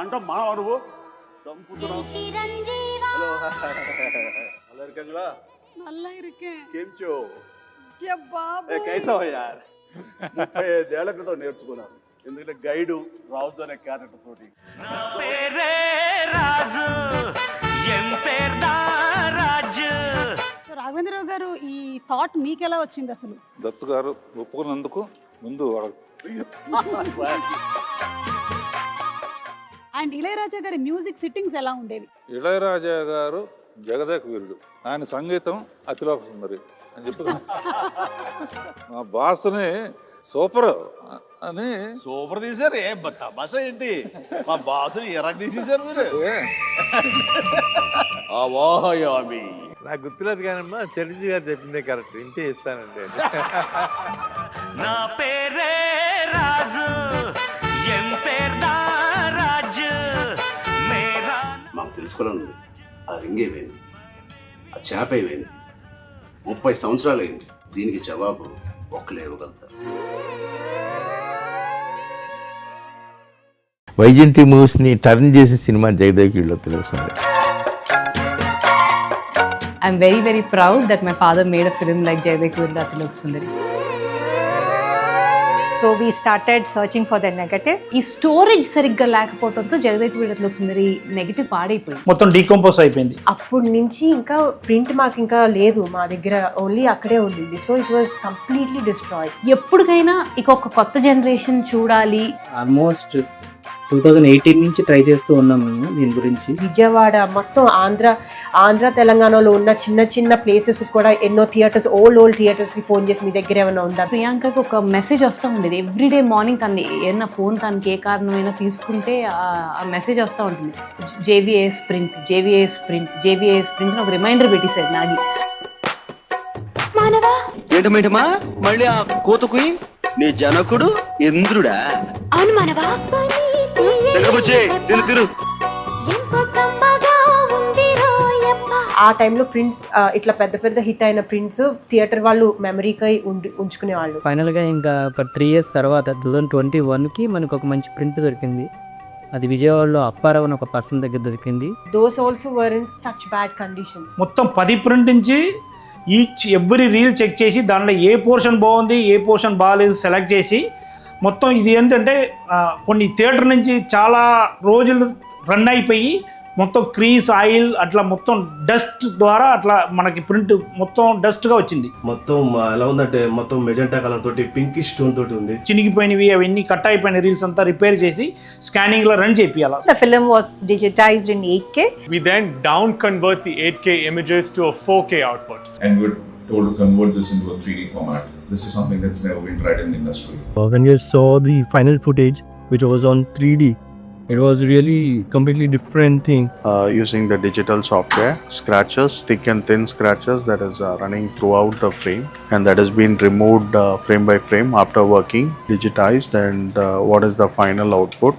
ఉంటాం మా నువ్వు చంపుతున్నావు హలో హలో ఇరుకంగా நல்லா இருக்கேன் కేంచో ஜே பாபு ఏ కైసా హో యార్ ముప్పై ఐదేళ్ల క్రితం నేర్చుకున్నాను ఎందుకంటే గైడు రాజు అనే క్యారెక్టర్ తోటి పేరే రాజు ఎం పేర్దా రాజు సో రాఘవేంద్రరావు గారు ఈ థాట్ మీకు ఎలా వచ్చింది అసలు దత్తు గారు ఒప్పుకున్నందుకు ముందు వాళ్ళ- అండ్ ఇళయరాజా గారి మ్యూజిక్ సిట్టింగ్స్ ఎలా ఉండేవి? ఇళయరాజా గారు జగదేక వీరుడు. ఆయన సంగీతం అతిలోక సుందరి అని చెప్పి మా బాస్ని సూపర్ అని సూపర్ తీశారు. ఏ తమాషా ఏంటి? మా బాసుని ఎరగ తీసేశారు మీరు. అవాహయామి. నాకు గుర్తులేదు కానమ్మా చిరంజీవి గారు చెప్పిందే కరెక్ట్. ఇంటే ఇస్తానండి. నా పేరే రాజు. ఎం మాకు తెలుసుకోవాలని ఉంది ఆ రింగ్ ఏమైంది? ఆ చేప ఏమైంది? ముప్పై సంవత్సరాలు అయింది దీనికి జవాబు ఒక్కలే ఇవ్వగలుగుతారు వైజయంతి మూవీస్ని టర్న్ చేసి సినిమా జగదేవిలో తెలుస్తుంది. I'm very, very proud that my father made a film like Jayavek Virdatilok Sundari. So we started searching for the negative ఈ స్టోరేజ్ సరిగ్గా లేకపోవడంతో జగదేక్ వీడత్లోక్ సుందరి నెగిటివ్ పాడైపోయింది. మొత్తం డీకంపోజ్ అయిపోయింది. అప్పటి నుంచి ఇంకా ప్రింట్ మాకు ఇంకా లేదు మా దగ్గర ఓన్లీ అక్కడే ఉండింది. So it was completely destroyed ఎప్పటికైనా ఇక ఒక కొత్త జనరేషన్ చూడాలి. ఆల్మోస్ట్ టూ థౌజండ్ ఎయిటీన్ నుంచి ట్రై చేస్తూ ఉన్నాం మేము దీని గురించి. విజయవాడ మొత్తం ఆంధ్ర ఆంధ్ర తెలంగాణలో ఉన్న చిన్న చిన్న ప్లేసెస్ కూడా ఎన్నో థియేటర్స్ ఓల్డ్ ఓల్డ్ థియేటర్స్కి ఫోన్ చేసి మీ దగ్గర ఏమైనా ఉందా? ప్రియాంకకి ఒక మెసేజ్ వస్తూ ఉండేది. ఎవ్రీడే మార్నింగ్ తను ఏమన్నా ఫోన్ తనకి ఏ కారణమైనా తీసుకుంటే ఆ- మెసేజ్ వస్తూ ఉంటుంది. JVA sprint JVA sprint JVA sprint అని ఒక రిమైండర్ పెట్టేశాడు నాగి. ఏంటమేంటమా మళ్ళీ ఆ కోతకు నీ జనకుడు ఇంద్రుడా? అవును మనవా? ఆ టైంలో ప్రింట్స్ ఇట్లా పెద్ద పెద్ద హిట్ అయిన ప్రింట్స్ థియేటర్ వాళ్ళు మెమరీకై ఉండి ఉంచుకునే వాళ్ళు. ఫైనల్గా ఇంకా ఒక త్రీ ఇయర్స్ తర్వాత టూ థౌజండ్ ట్వంటీ వన్కి మనకు ఒక మంచి ప్రింట్ దొరికింది. అది విజయవాడలో అప్పారావు అని ఒక పర్సన్ దగ్గర దొరికింది. Those also were in such bad condition మొత్తం పది ప్రింట్ నుంచి ఈచ్ ఎవ్రీ రీల్ చెక్ చేసి దాంట్లో ఏ పోర్షన్ బాగుంది ఏ పోర్షన్ బాగాలేదు సెలెక్ట్ చేసి మొత్తం ఇది ఏంటంటే కొన్ని థియేటర్ నుంచి చాలా రోజులు రన్ అయిపోయి మొత్తం క్రీస్ ఆయిల్ అట్లా మొత్తం డస్ట్ ద్వారా అట్లా మనకి ప్రింట్ మొత్తం డస్ట్గా వచ్చింది మొత్తం ఎలా ఉందంటే మొత్తం మెజెంటా కలర్ తోటి పింకిష్ స్టోన్ తోటి ఉంది చినిగిపోయినవి అవన్నీ కట్ అయిపోయిన రీల్స్ అంతా రిపేర్ చేసి స్కానింగ్లో రన్ చేపియాలి The film was digitized in 8K. We then down convert the 8K images to a 4K output. and we're told to convert this into a 3D format. This is something that's never been tried in the industry. Uh, when you saw the final footage, which was on 3D, it was really completely different thing. Uh, using the digital software, scratches, thick and thin scratches that is uh, running throughout the frame and that has been removed uh, frame by frame after working, digitized and uh, what is the final output.